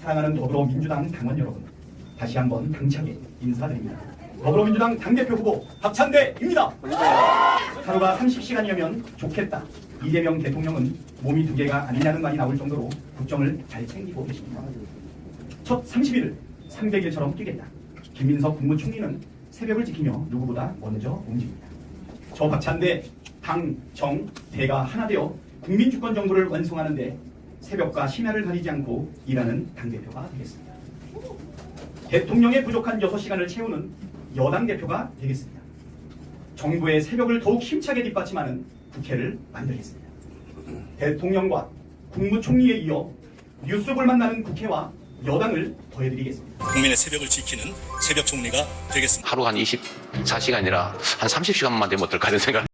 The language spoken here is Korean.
사랑하는 더불어민주당 당원 여러분, 다시 한번 당차게 인사드립니다. 더불어민주당 당대표 후보 박찬대입니다. 하루가 30시간이면 좋겠다. 이재명 대통령은 몸이 두 개가 아니냐는 말이 나올 정도로 국정을 잘 챙기고 계십니다. 첫 30일을 300일처럼 뛰겠다. 김민석 국무총리는 새벽을 지키며 누구보다 먼저 움직입니다. 저 박찬대 당, 정, 대가 하나 되어 국민 주권 정부를 완성하는데 새벽과 심야를 가리지 않고 일하는 당대표가 되겠습니다. 대통령의 부족한 6시간을 채우는 여당 대표가 되겠습니다. 정부의 새벽을 더욱 힘차게 뒷받침하는 국회를 만들겠습니다. 대통령과 국무총리에 이어 뉴스볼 만 나는 국회와 여당을 더해드리겠습니다. 국민의 새벽을 지키는 새벽 총리가 되겠습니다. 하루 한 24시간이라 한 30시간만 되면 어떨까 하는 생각